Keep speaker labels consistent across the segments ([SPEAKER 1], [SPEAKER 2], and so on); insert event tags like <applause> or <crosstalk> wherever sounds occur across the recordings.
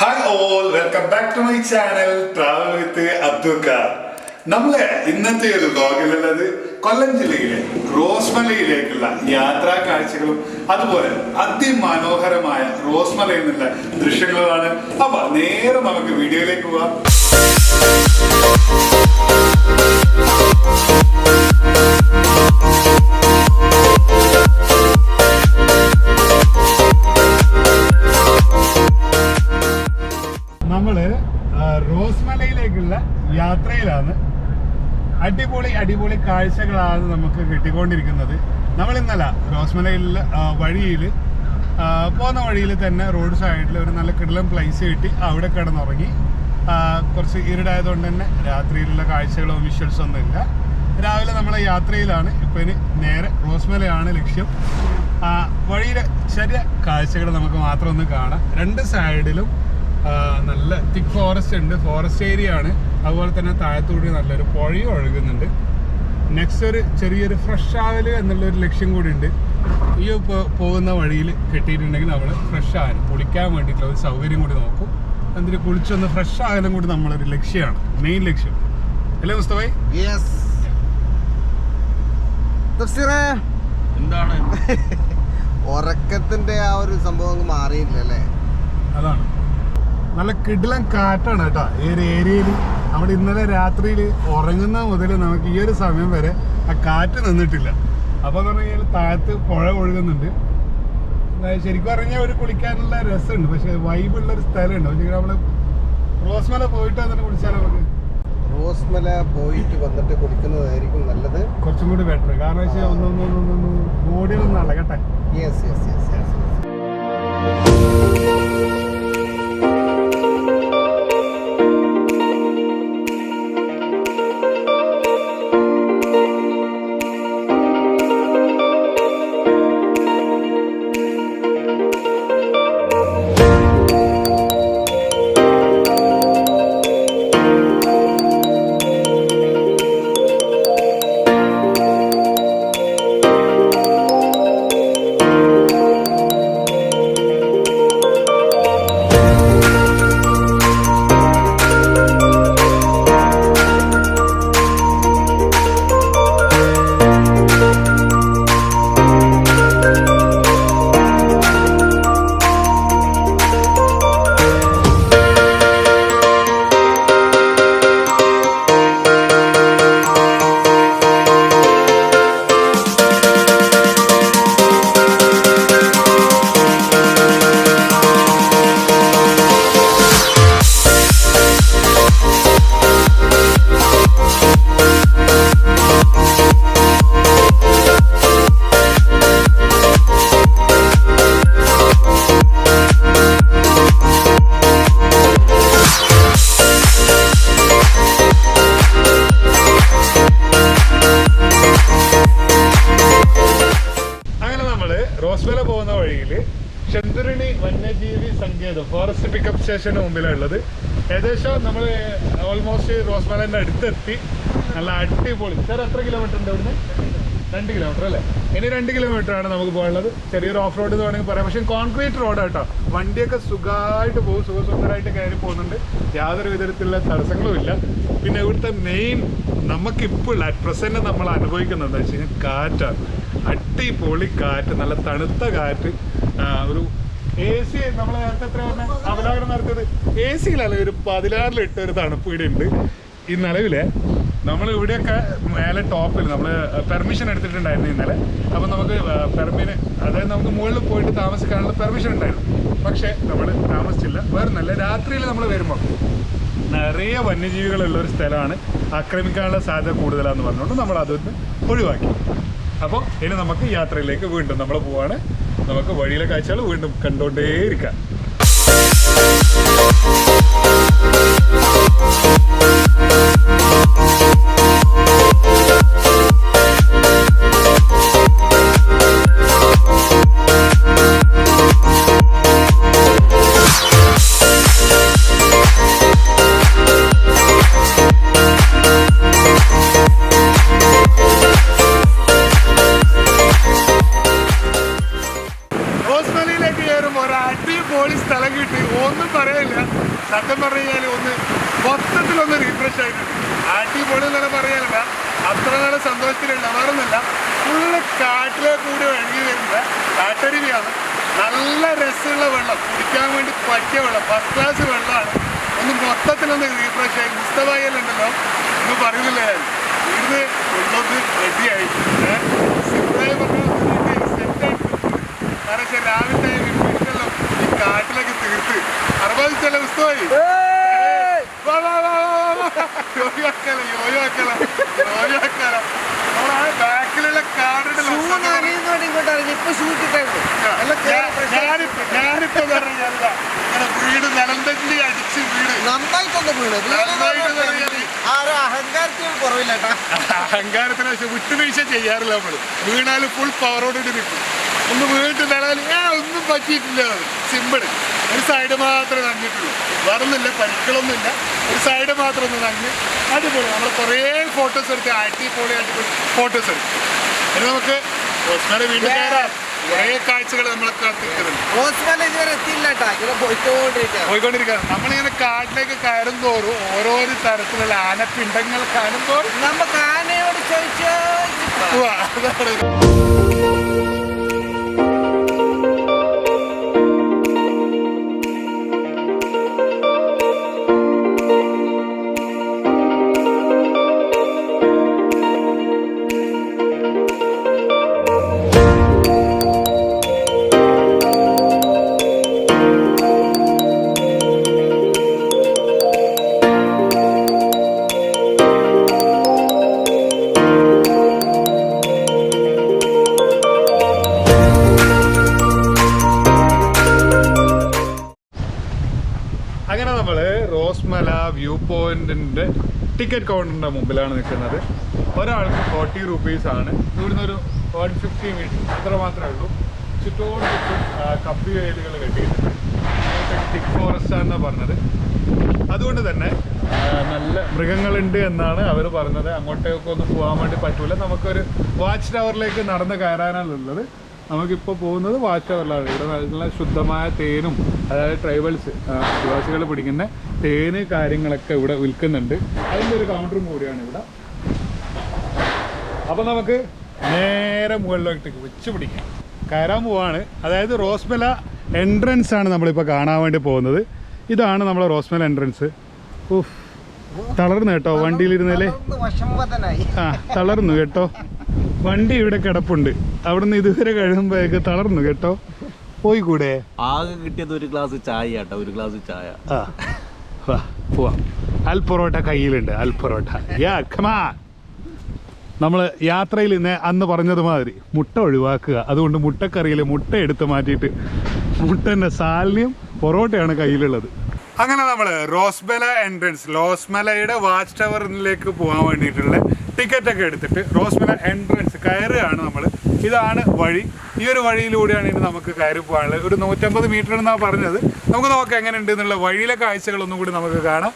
[SPEAKER 1] Hi all welcome back to my channel travel with Abdukka നമ്മൾ ഇന്നത്തെ ഒരു വ്ലോഗിലുള്ളത് കൊല്ലം ജില്ലയിലെ റോസ്മലയിലേക്കുള്ള യാത്രാ കാഴ്ചകളും അതുപോലെ അതിമനോഹരമായ റോസ്മലയിൽ നിന്നുള്ള ദൃശ്യങ്ങളുമാണ്. അപ്പൊ നേരെ നമുക്ക് വീഡിയോയിലേക്ക് പോവാം. അടിപൊളി അടിപൊളി കാഴ്ചകളാണ് നമുക്ക് കിട്ടിക്കൊണ്ടിരിക്കുന്നത്. നമ്മൾ ഇന്നലെ റോസ്മലയിൽ വഴിയിൽ പോകുന്ന വഴിയിൽ തന്നെ റോഡ് സൈഡിൽ ഒരു നല്ല കിടലം പ്ലേസ് കിട്ടി. അവിടെ കിടന്നുറങ്ങി. കുറച്ച് ഇരുടായതുകൊണ്ട് തന്നെ രാത്രിയിലുള്ള കാഴ്ചകളോ വിഷ്വൽസോ ഒന്നും ഇല്ല. രാവിലെ നമ്മളെ യാത്രയിലാണ്. ഇപ്പോൾ ഇനി നേരെ റോസ്മലയാണ് ലക്ഷ്യം. വഴിയിലെ ചെറിയ കാഴ്ചകൾ നമുക്ക് മാത്രം ഒന്ന് കാണാം. രണ്ട് സൈഡിലും നല്ല തിക്ക് ഫോറസ്റ്റ് ഉണ്ട്. ഫോറസ്റ്റ് ഏരിയ ആണ്. അതുപോലെ തന്നെ താഴത്തൂടി നല്ലൊരു പുഴയും ഒഴുകുന്നുണ്ട്. നെക്സ്റ്റ് ഒരു ചെറിയൊരു ഫ്രഷ് ആവൽ എന്നുള്ളൊരു ലക്ഷ്യം കൂടി ഉണ്ട്. ഈ ഇപ്പോൾ പോകുന്ന വഴിയിൽ കിട്ടിയിട്ടുണ്ടെങ്കിൽ നമ്മൾ ഫ്രഷ് ആകാനും കുളിക്കാൻ വേണ്ടിയിട്ടുള്ള ഒരു സൗകര്യം കൂടി നോക്കും. എന്നിട്ട് കുളിച്ചൊന്ന് ഫ്രഷ് ആകലും കൂടി നമ്മളൊരു ലക്ഷ്യമാണ്. മെയിൻ ലക്ഷ്യം. അല്ലേ മുസ്തഫായി
[SPEAKER 2] യെസ്
[SPEAKER 1] എന്താണ്? <laughs>
[SPEAKER 2] ഉറക്കത്തിന്റെ ആ ഒരു സംഭവം മാറിയില്ല അല്ലേ
[SPEAKER 1] അതാണ്. നല്ല കിടിലൻ കാറ്റാണ് കേട്ടോ ഈ ഒരു ഏരിയയിൽ അവിടെ ഇന്നലെ രാത്രിയിൽ ഉറങ്ങുന്ന മുതൽ നമുക്ക് ഈ ഒരു സമയം വരെ ആ കാറ്റ് നിന്നിട്ടില്ല അപ്പോൾ എന്ന് പറഞ്ഞു കഴിഞ്ഞാൽ താഴത്ത് പുഴ ഒഴുകുന്നുണ്ട് ശരിക്കും പറഞ്ഞാൽ ഒരു കുളിക്കാനുള്ള രസമുണ്ട് പക്ഷേ വൈബുള്ള ഒരു സ്ഥലമുണ്ട് പക്ഷേ നമ്മൾ റോസ്മല പോയിട്ട് അതിനെ കുളിച്ചാൽ നമുക്ക്
[SPEAKER 2] റോസ്മല പോയിട്ട് വന്നിട്ട് കുളിക്കുന്നതായിരിക്കും നല്ലത്
[SPEAKER 1] കുറച്ചും കൂടി ബെറ്റർ കാരണം വെച്ചാൽ ഒന്നൊന്നൊന്നൊന്ന് ബോഡിയിലൊന്നും അളകട്ടെ
[SPEAKER 2] യെസ് യെസ് യെസ് യെസ്
[SPEAKER 1] സ്റ്റേഷന് മുമ്പിലാണ് ഉള്ളത് ഏകദേശം നമ്മൾ ഓൾമോസ്റ്റ് റോസ്മലന്റെ അടുത്തെത്തി. നല്ല അടിപൊളി. സാർ എത്ര കിലോമീറ്റർ ഉണ്ട് ഇവിടുന്ന്? രണ്ട് കിലോമീറ്റർ അല്ലേ? ഇനി രണ്ട് കിലോമീറ്റർ ആണ് നമുക്ക് പോകാനുള്ളത്. ചെറിയൊരു ഓഫ് റോഡ് എന്ന് വേണമെങ്കിൽ പറയാം. പക്ഷേ കോൺക്രീറ്റ് റോഡ് കേട്ടോ വണ്ടിയൊക്കെ സുഖമായിട്ട് പോകും സുഖസുന്ദരമായിട്ട് കയറി പോകുന്നുണ്ട്. യാതൊരു വിധത്തിലുള്ള തടസ്സങ്ങളും ഇല്ല. പിന്നെ ഇവിടുത്തെ മെയിൻ നമുക്കിപ്പോൾ അറ്റ് പ്രസന്റ് നമ്മൾ അനുഭവിക്കുന്നത് എന്താ വെച്ച് കഴിഞ്ഞാൽ കാറ്റാണ്. അടിപൊളി കാറ്റ് നല്ല തണുത്ത കാറ്റ്. ഒരു എ അവലോകനം നടത്തിയത്. എ സിയിലല്ല ഒരു പതിനാറിലിട്ട് ഒരു തണുപ്പ് ഇവിടെ ഉണ്ട് ഈ നിലവിലെ നമ്മൾ ഇവിടെയൊക്കെ മേലെ ടോപ്പിൽ നമ്മൾ പെർമിഷൻ എടുത്തിട്ടുണ്ടായിരുന്നു ഇന്നലെ. അപ്പം നമുക്ക് പെർമിന് അതായത് നമുക്ക് മുകളിൽ പോയിട്ട് താമസിക്കാനുള്ള പെർമിഷൻ ഉണ്ടായിരുന്നു. പക്ഷേ നമ്മൾ താമസിച്ചില്ല. വേറെ നല്ല രാത്രിയിൽ നമ്മൾ വരുമ്പോൾ നിറയെ വന്യജീവികളുള്ള ഒരു സ്ഥലമാണ്. ആക്രമിക്കാനുള്ള സാധ്യത കൂടുതലാണെന്ന് പറഞ്ഞുകൊണ്ട് നമ്മൾ അതൊന്ന് ഒഴിവാക്കി. അപ്പോൾ ഇനി നമുക്ക് യാത്രയിലേക്ക് വീണ്ടും നമ്മൾ പോവാണ്. നമുക്ക് വഴിയിലെ കാഴ്ചകൾ വീണ്ടും കണ്ടുകൊണ്ടേയിരിക്കാം റോസ്മലിയിലേക്ക് സന്തോഷത്തിലുണ്ട് വേറൊന്നുമില്ല ഫുള്ള് കാട്ടിലെ കൂടി ഒഴുകി വരുന്ന കാട്ടരുവിയാണ്. നല്ല രസമുള്ള വെള്ളം കുടിക്കാൻ വേണ്ടി പറ്റിയ വെള്ളം ഫസ്റ്റ് ക്ലാസ് വെള്ളമാണ്. ഒന്ന് മൊത്തത്തിലൊന്ന് റീഫ്രഷ് ആയി. മുസ്തഫായിലുണ്ടല്ലോ ഒന്ന് പറയുന്നില്ല? ഞാൻ ഇവിടുന്ന് ഉള്ളത് റെഡിയായി സിമ്പിളായി പറഞ്ഞാൽ സെറ്റായി കാരണം വെച്ചാൽ രാവിലത്തെ വിഷയെല്ലാം ഈ കാട്ടിലേക്ക് തീർത്ത്. അറുപത് ചില പുസ്തകമായി വാ വാ വാ. ഞാനിപ്പോ പറഞ്ഞല്ല വീട് അടിച്ച് വീട്.
[SPEAKER 2] നന്നായിട്ടൊന്ന് അഹങ്കാരത്തിന് കുറവില്ല കേട്ടാ.
[SPEAKER 1] അഹങ്കാരത്തിന് പക്ഷെ വിട്ടുവീഴ്ച ചെയ്യാറില്ല നമ്മൾ. വീണാൽ ഫുൾ പവറോടുകൂടി നിൽക്കും ഒന്ന് വീണിട്ട് നിലവിൽ ഞാൻ ഒന്നും പറ്റിയിട്ടില്ല. സിമ്പിൾ ഒരു സൈഡ് മാത്രമേ നന്നിട്ടുള്ളൂ വേറൊന്നുമില്ല പരിക്കളൊന്നുമില്ല ഒരു സൈഡ് മാത്രം ഒന്ന് നങ്ങി അടിപൊളി. നമ്മൾ കുറേ ഫോട്ടോസ് എടുത്ത് അടിപൊളി അടിപൊളി ഫോട്ടോസ് എടുത്തു. ഇനി നമുക്ക് വീണ്ടും കയറാം കുറേ കാഴ്ചകൾ നമ്മളെ നമ്മളിങ്ങനെ കാട്ടിലേക്ക് കയറും തോറും ഓരോരോ തരത്തിലുള്ള ആനപ്പിണ്ടങ്ങൾ കാണുമ്പോൾ
[SPEAKER 2] നമുക്ക് ആനയോട് ചോദിച്ചു?
[SPEAKER 1] അതാണ്. റോസ്മല വ്യൂ പോയിന്റിന്റെ ടിക്കറ്റ് കൗണ്ടറിന്റെ മുമ്പിലാണ് നിൽക്കുന്നത്. ഒരാൾക്ക് ഫോർട്ടി റുപ്പീസ് ആണ്. ഇവിടുന്ന് ഒരു വൺ ഫിഫ്റ്റി മീറ്റർ അത്ര മാത്രമേ ഉള്ളൂ. ചുറ്റോട് ചുറ്റും കപ്പി വേലുകൾ കെട്ടിയിട്ടുണ്ട്. ടിക് ഫോറസ്റ്റ് ആണെന്നാണ് പറഞ്ഞത്. അതുകൊണ്ട് തന്നെ നല്ല മൃഗങ്ങളുണ്ട് എന്നാണ് അവർ പറഞ്ഞത്. അങ്ങോട്ടേക്കൊന്നും പോകാൻ വേണ്ടി പറ്റൂല. നമുക്കൊരു വാച്ച് ടവറിലേക്ക് നടന്ന് കയറാനാണുള്ളത് നമുക്കിപ്പോൾ പോകുന്നത് വാച്ച് ടവറിലാണ് ഇവിടെ നല്ല ശുദ്ധമായ തേനും അതായത് ട്രൈബൽസ് ആദിവാസികൾ പിടിക്കുന്ന തേന് കാര്യങ്ങളൊക്കെ ഇവിടെ വിൽക്കുന്നുണ്ട്. അതിന്റെ ഒരു കൗണ്ടറും കൂടിയാണ് ഇവിടെ. അപ്പോൾ നമുക്ക് നേരെ മുകളിലോട്ട് വെച്ച് പിടിക്കാം. കയറാൻ പോവാണ്. അതായത് റോസ്മല എൻട്രൻസ് ആണ് നമ്മളിപ്പോൾ കാണാൻ വേണ്ടി പോകുന്നത്. ഇതാണ് നമ്മളെ റോസ്മല എൻട്രൻസ് ഉഫ് തളർന്നു കേട്ടോ വണ്ടിയിലിരുന്നല്ലേ? ആ തളർന്നു കേട്ടോ. വണ്ടി ഇവിടെ കിടപ്പുണ്ട്. അവിടുന്ന് ഇതുവരെ കഴിയുമ്പോഴേക്ക് തളർന്നു കേട്ടോ. പോയി കൂടെ
[SPEAKER 3] ആകെ കിട്ടിയത് ഒരു ഗ്ലാസ് ചായ കേട്ടോ ഒരു ഗ്ലാസ് ചായ.
[SPEAKER 1] ആ. വാ പോവാം. അൽ പൊറോട്ട കയ്യിലുണ്ട് അൽ പൊറോട്ട. യാ നമ്മൾ യാത്രയിൽ ഇന്ന് അന്ന് പറഞ്ഞതുമാതിരി മുട്ട ഒഴിവാക്കുക. അതുകൊണ്ട് മുട്ടക്കറിയിൽ മുട്ട എടുത്ത് മാറ്റിയിട്ട് മുട്ടന്റെ സാലിനും പൊറോട്ടയാണ് കയ്യിലുള്ളത്. അങ്ങനെ നമ്മൾ റോസ്മല എൻട്രൻസ് റോസ്മലയുടെ വാച്ച് ടവറിലേക്ക് പോകാൻ വേണ്ടിയിട്ടുള്ള ടിക്കറ്റ് ഒക്കെ എടുത്തിട്ട് റോസ്മല എൻട്രൻസ് കയറുകയാണ് നമ്മൾ ഇതാണ് വഴി. ഈ ഒരു വഴിയിലൂടെയാണ് ഇനി നമുക്ക് കയറി പോകാനുള്ളത്. ഒരു നൂറ്റമ്പത് മീറ്റർ എന്നാണ് പറഞ്ഞത്. നമുക്ക് നോക്കാം എങ്ങനെ ഉണ്ട് എന്നുള്ള വഴിയിലെ കാഴ്ചകളൊന്നും കൂടി നമുക്ക് കാണാം.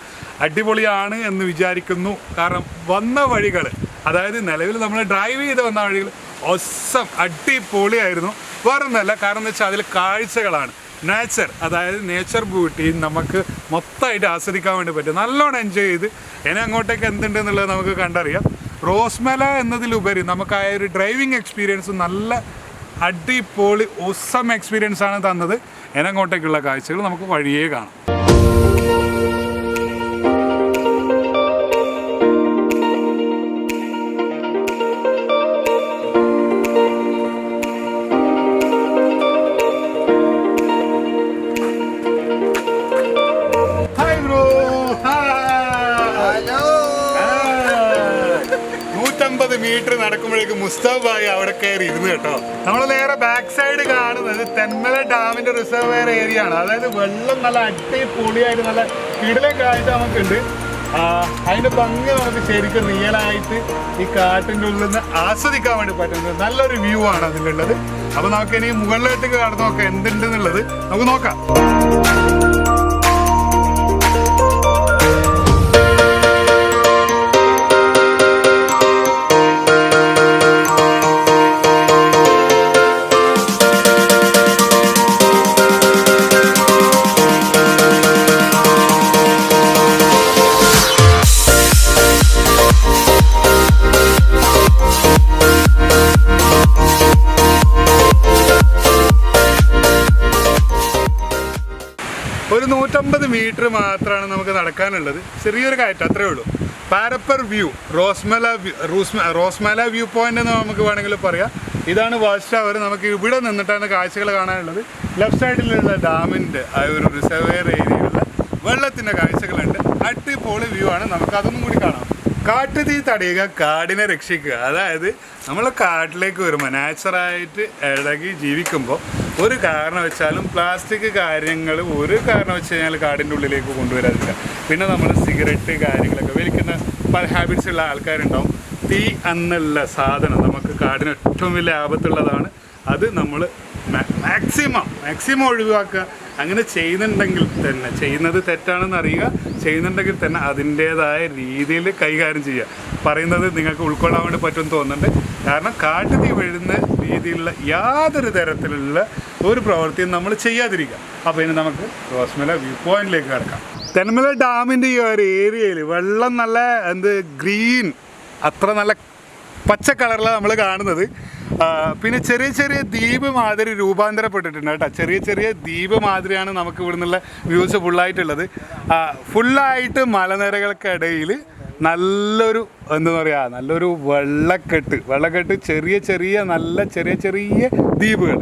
[SPEAKER 1] അടിപൊളിയാണ് എന്ന് വിചാരിക്കുന്നു. കാരണം വന്ന വഴികൾ അതായത് നിലവിൽ നമ്മൾ ഡ്രൈവ് ചെയ്ത് വന്ന വഴികൾ ഒസം അടിപൊളിയായിരുന്നു. വേറൊന്നല്ല കാരണം എന്ന് വെച്ചാൽ അതിൽ കാഴ്ചകളാണ്. നേച്ചർ അതായത് നേച്ചർ ബ്യൂട്ടി നമുക്ക് മൊത്തമായിട്ട് ആസ്വദിക്കാൻ വേണ്ടി പറ്റും. നല്ലോണം എൻജോയ് ചെയ്ത് ഇനി അങ്ങോട്ടേക്ക് എന്തുണ്ട് എന്നുള്ളത് നമുക്ക് കണ്ടറിയാം. റോസ്മല എന്നതിലുപരി നമുക്ക് ആ ഒരു ഡ്രൈവിംഗ് എക്സ്പീരിയൻസ് നല്ല അടിപൊളി ഒസം എക്സ്പീരിയൻസ് ആണ് തന്നത്. ഇനി അങ്ങോട്ടേക്കുള്ള കാഴ്ചകൾ നമുക്ക് വഴിയേ കാണാം. നൂറ്റമ്പത് മീറ്റർ നടക്കുമ്പോഴേക്ക് മുസ്തഫായി അവിടെ കയറി ഇരുന്ന് കേട്ടോ. നമ്മൾ നേരെ ബാക്ക് സൈഡ് കാണുന്നത് തെന്മല ഡാമിന്റെ റിസർവയർ ഏരിയ ആണ്. അതായത് വെള്ളം നല്ല അടിപൊളിയായിട്ട് നല്ല കിടലെ കാഴ്ച നമുക്കുണ്ട് അതിന്റെ ഭംഗി നമുക്ക് ശരിക്കും റിയലായിട്ട് ഈ കാട്ടിന്റെ ഉള്ളിൽ നിന്ന് ആസ്വദിക്കാൻ വേണ്ടി പറ്റുന്നത് നല്ലൊരു വ്യൂ ആണ് അതിലുള്ളത്. അപ്പൊ നമുക്ക് ഇനി മുകളിലേക്ക് കടന്നു നോക്കാം എന്തുണ്ടെന്നുള്ളത്. നമുക്ക് നോക്കാം. നൂറ്റമ്പത് മീറ്റർ മാത്രമാണ് നമുക്ക് നടക്കാനുള്ളത്. ചെറിയൊരു കയറ്റം അത്രേ ഉള്ളൂ. പാരപ്പർ view Rosemala Rosemala view point എന്ന് നമുക്ക് വേണമെങ്കിൽ പറയാം. ഇതാണ് വാച്ച് ടവർ. നമുക്ക് ഇവിടെ നിന്നിട്ടാണ് കാഴ്ചകൾ കാണാനുള്ളത്. ലെഫ്റ്റ് സൈഡിലുള്ള ഡാമിന്റെ ആ ഒരു റിസർവെയർ ഏരിയയിലുള്ള വെള്ളത്തിന്റെ കാഴ്ചകളുണ്ട്. അടിപൊളി വ്യൂ ആണ്. നമുക്ക് അതൊന്നും കൂടി കാണാം. കാട്ടുതീ തടയുക കാടിനെ രക്ഷിക്കുക. അതായത് നമ്മൾ കാട്ടിലേക്ക് വരുമ്പോൾ നാച്ചുറായിട്ട് ഇളകി ജീവിക്കുമ്പോൾ ഒരു കാരണം വെച്ചാലും പ്ലാസ്റ്റിക് കാര്യങ്ങൾ ഒരു കാരണം വെച്ച് കഴിഞ്ഞാൽ കാടിന്റെ ഉള്ളിലേക്ക് കൊണ്ടുവരാതില്ല പിന്നെ നമ്മൾ സിഗരറ്റ് കാര്യങ്ങളൊക്കെ വലിക്കുന്ന പല ഹാബിറ്റ്സ് ഉള്ള ആൾക്കാരുണ്ടാവും. തീ എന്നുള്ള സാധനം നമുക്ക് കാടിന് ഏറ്റവും വലിയ ആപത്തുള്ളതാണ്. അത് നമ്മൾ മാക്സിമം മാക്സിമം ഒഴിവാക്കുക. അങ്ങനെ ചെയ്യുന്നുണ്ടെങ്കിൽ തന്നെ ചെയ്യുന്നത് തെറ്റാണെന്ന് അറിയുക ചെയ്യുന്നുണ്ടെങ്കിൽ തന്നെ അതിന്റേതായ രീതിയിൽ കൈകാര്യം ചെയ്യുക. പറയുന്നത് നിങ്ങൾക്ക് ഉൾക്കൊള്ളാൻ വേണ്ടി പറ്റുമെന്ന് തോന്നുന്നുണ്ട്. കാരണം കാട്ടുതീ വീഴുന്ന രീതിയിലുള്ള യാതൊരു തരത്തിലുള്ള ഒരു പ്രവൃത്തിയും നമ്മൾ ചെയ്യാതിരിക്കുക. അപ്പോൾ ഇനി നമുക്ക് റോസ്മല വ്യൂ പോയിന്റിലേക്ക് കിടക്കാം. തെന്മല ഡാമിന്റെ ഈ ഒരു ഏരിയയിൽ വെള്ളം നല്ല എന്ത് ഗ്രീൻ അത്ര നല്ല പച്ച കളറിലാണ് നമ്മൾ കാണുന്നത്. പിന്നെ ചെറിയ ചെറിയ ദ്വീപ് മാതിരി രൂപാന്തരപ്പെട്ടിട്ടുണ്ട് കേട്ടോ. ചെറിയ ചെറിയ ദ്വീപ് മാതിരിയാണ് നമുക്ക് ഇവിടെ നിന്നുള്ള വ്യൂസ് ഫുള്ളായിട്ടുള്ളത്. ഫുള്ളായിട്ട് മലനിരകൾക്കിടയിൽ നല്ലൊരു എന്താ പറയുക നല്ലൊരു വെള്ളക്കെട്ട് വെള്ളക്കെട്ട് ചെറിയ ചെറിയ നല്ല ചെറിയ ചെറിയ ദ്വീപുകൾ.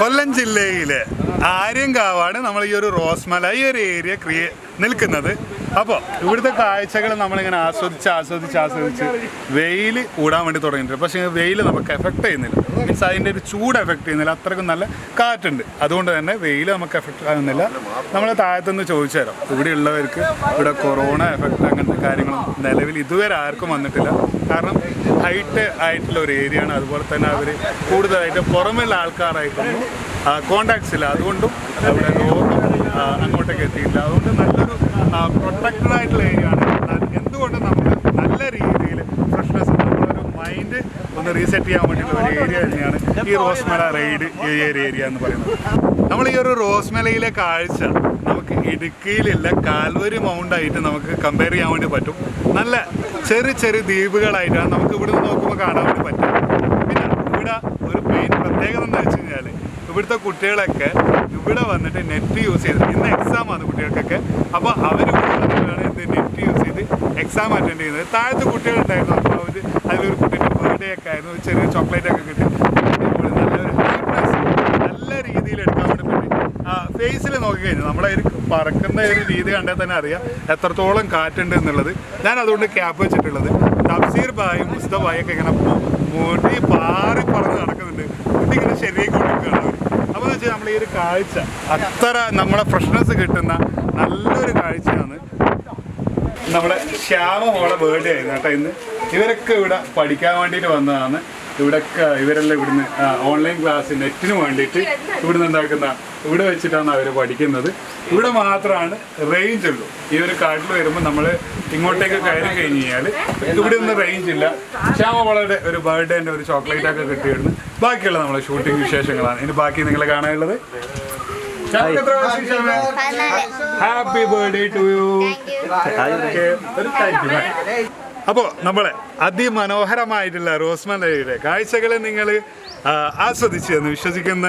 [SPEAKER 1] കൊല്ലം ജില്ലയിലെ ആര്യങ്കാവാണ് നമ്മൾ ഈ ഒരു റോസ്മല ഈ ഒരു ഏരിയ ക്രിയേ നിൽക്കുന്നത്. അപ്പോൾ ഇവിടുത്തെ കാഴ്ചകൾ നമ്മളിങ്ങനെ ആസ്വദിച്ച് ആസ്വദിച്ച് ആസ്വദിച്ച് വെയിൽ കൂടാൻ വേണ്ടി തുടങ്ങിയിട്ടുണ്ട്. പക്ഷേ വെയിൽ നമുക്ക് എഫക്റ്റ് ചെയ്യുന്നില്ല. മീൻസ് അതിന്റെ ഒരു ചൂട് എഫക്റ്റ് ചെയ്യുന്നില്ല. അത്രയ്ക്കും നല്ല കാറ്റുണ്ട്. അതുകൊണ്ട് തന്നെ വെയിൽ നമുക്ക് എഫക്റ്റ് ആകുന്നില്ല. നമ്മൾ താഴത്തുനിന്ന് ചോദിച്ചു തരാം. ഇവിടെയുള്ളവർക്ക് ഇവിടെ കൊറോണ എഫക്റ്റ് അങ്ങനത്തെ കാര്യങ്ങളൊന്നും നിലവിൽ ഇതുവരെ ആർക്കും വന്നിട്ടില്ല. കാരണം ഹൈറ്റ് ആയിട്ടുള്ള ഒരു ഏരിയ ആണ്. അതുപോലെ തന്നെ അവർ കൂടുതലായിട്ട് പുറമെയുള്ള ആൾക്കാരായിട്ടൊന്നും കോണ്ടാക്ട്സ് ഇല്ല. അതുകൊണ്ടും അവിടെ അങ്ങോട്ടേക്ക് എത്തിയില്ല അതുകൊണ്ട് നല്ലൊരു പ്രൊട്ടക്റ്റഡ് ആയിട്ടുള്ള ഏരിയ ആണ്. എന്തുകൊണ്ട് നമുക്ക് നല്ല രീതിയിൽ ഫ്രഷ്നെസ് നമ്മളൊരു മൈൻഡ് ഒന്ന് റീസെറ്റ് ചെയ്യാൻ വേണ്ടിയിട്ടുള്ള ഒരു ഏരിയ തന്നെയാണ് ഈ റോസ്മല റൈഡ് ഏരിയ ഏരിയ എന്ന് പറയുന്നത്. നമ്മൾ ഈ ഒരു റോസ്മലയിലെ കാഴ്ച നമുക്ക് ഇടുക്കിയിലുള്ള കാൽവരി മൗണ്ട് ആയിട്ട് നമുക്ക് കമ്പയർ ചെയ്യാൻ വേണ്ടി പറ്റും. നല്ല ചെറിയ ചെറിയ ദ്വീപുകളായിട്ടാണ് നമുക്ക് ഇവിടെ നിന്ന് നോക്കുമ്പോൾ കാണാൻ വേണ്ടി പറ്റും. പിന്നെ ഇവിടെ ഒരു മെയിൻ പ്രത്യേകത എന്താ വെച്ച് കഴിഞ്ഞാൽ ഇവിടുത്തെ കുട്ടികളൊക്കെ ഇവിടെ വന്നിട്ട് നെറ്റ് യൂസ് ചെയ്ത് ഇന്ന് എക്സാം ആണ് കുട്ടികൾക്കൊക്കെ. അപ്പോൾ അവർ വന്നിട്ടാണ് ഇന്ന് നെറ്റ് യൂസ് ചെയ്ത് എക്സാം അറ്റൻഡ് ചെയ്യുന്നത്. താഴത്തെ കുട്ടികളുണ്ടായിരുന്നു. അപ്പോൾ അവർ അതിലൊരു കുട്ടിയുടെ ബർത്ത്ഡേ ഒക്കെ ആയിരുന്നു. ഒരു ചെറിയ ചോക്ലേറ്റ് ഒക്കെ കിട്ടി. നല്ലൊരു ഹാപ്പിനെസ് നല്ല രീതിയിൽ എടുക്കാൻ വേണ്ടി ഫേസിൽ നോക്കിക്കഴിഞ്ഞാൽ നമ്മളെ ഒരു പറക്കുന്ന ഒരു രീതി കണ്ടാൽ തന്നെ അറിയാം എത്രത്തോളം കാറ്റുണ്ട് എന്നുള്ളത്. ഞാൻ അതുകൊണ്ട് ക്യാപ്പ് വെച്ചിട്ടുള്ളത്. തഫ്സീർ ബായും മുസ്തഫായൊക്കെ ഇങ്ങനെ മുടി പാറി പറന്ന് നടക്കുന്നുണ്ട്. കുട്ടി ഇങ്ങനെ ശരിയാക്കി കൊണ്ടിരിക്കുകയാണ് അവർ അപ്പോൾ വെച്ചാൽ നമ്മൾ ഈ ഒരു കാഴ്ച അത്ര നമ്മളെ ഫ്രഷ്നെസ് കിട്ടുന്ന നല്ലൊരു കാഴ്ചയാണ് നമ്മുടെ ശ്യാമ മോളെ ബേർഡേ ആയിരുന്നു കേട്ടോ ഇന്ന്. ഇവരൊക്കെ ഇവിടെ പഠിക്കാൻ വേണ്ടിയിട്ട് വന്നതാണ്. ഇവിടൊക്കെ ഇവരെല്ലാം ഇവിടുന്ന് ഓൺലൈൻ ക്ലാസ് നെറ്റിന് വേണ്ടിയിട്ട് ഇവിടുന്ന് ഉണ്ടാക്കുന്ന ഇവിടെ വെച്ചിട്ടാണ് അവർ പഠിക്കുന്നത്. ഇവിടെ മാത്രമാണ് റേഞ്ച് ഉള്ളൂ. ഈ ഒരു കാട്ടിൽ വരുമ്പോൾ നമ്മൾ ഇങ്ങോട്ടേക്ക് കയറി കഴിഞ്ഞ് കഴിഞ്ഞാൽ ഇവിടെ ഒന്നും റേഞ്ച് ഇല്ല. ശ്യാമ വളരെ ഒരു ബർത്ത്ഡേന്റെ ഒരു ചോക്ലേറ്റ് ഒക്കെ കിട്ടിയിരുന്നു ബാക്കിയുള്ള നമ്മളെ ഷൂട്ടിംഗ് വിശേഷങ്ങളാണ്. ഇനി ബാക്കി നിങ്ങളെ കാണാനുള്ളത്. ഹാപ്പി ബർത്ത്ഡേ ടു യു അപ്പോൾ നമ്മൾ അതിമനോഹരമായിട്ടുള്ള റോസ്മലയുടെ കാഴ്ചകളെ നിങ്ങൾ ആസ്വദിച്ചെന്ന് വിശ്വസിക്കുന്ന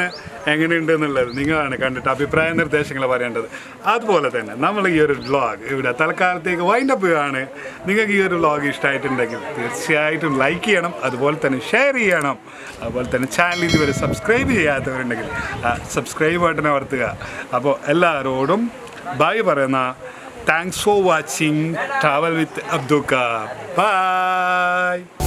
[SPEAKER 1] എങ്ങനെയുണ്ട് എന്നുള്ളത് നിങ്ങളാണ് കണ്ടിട്ട് അഭിപ്രായ നിർദ്ദേശങ്ങൾ പറയേണ്ടത്. അതുപോലെ തന്നെ നമ്മൾ ഈ ഒരു വ്ളോഗ് ഇവിടെ തൽക്കാലത്തേക്ക് വൈൻഡ് അപ്പ് ആണ്. നിങ്ങൾക്ക് ഈ ഒരു വ്ളോഗ് ഇഷ്ടമായിട്ടുണ്ടെങ്കിൽ തീർച്ചയായിട്ടും ലൈക്ക് ചെയ്യണം അതുപോലെ തന്നെ ഷെയർ ചെയ്യണം. അതുപോലെ തന്നെ ചാനൽ ഇതുവരെ സബ്സ്ക്രൈബ് ചെയ്യാത്തവരുണ്ടെങ്കിൽ സബ്സ്ക്രൈബ് ബട്ടനെ അമർത്തുക. അപ്പോൾ എല്ലാവരോടും ബൈ പറയുന്ന Thanks for watching Travel with Abduka. Bye.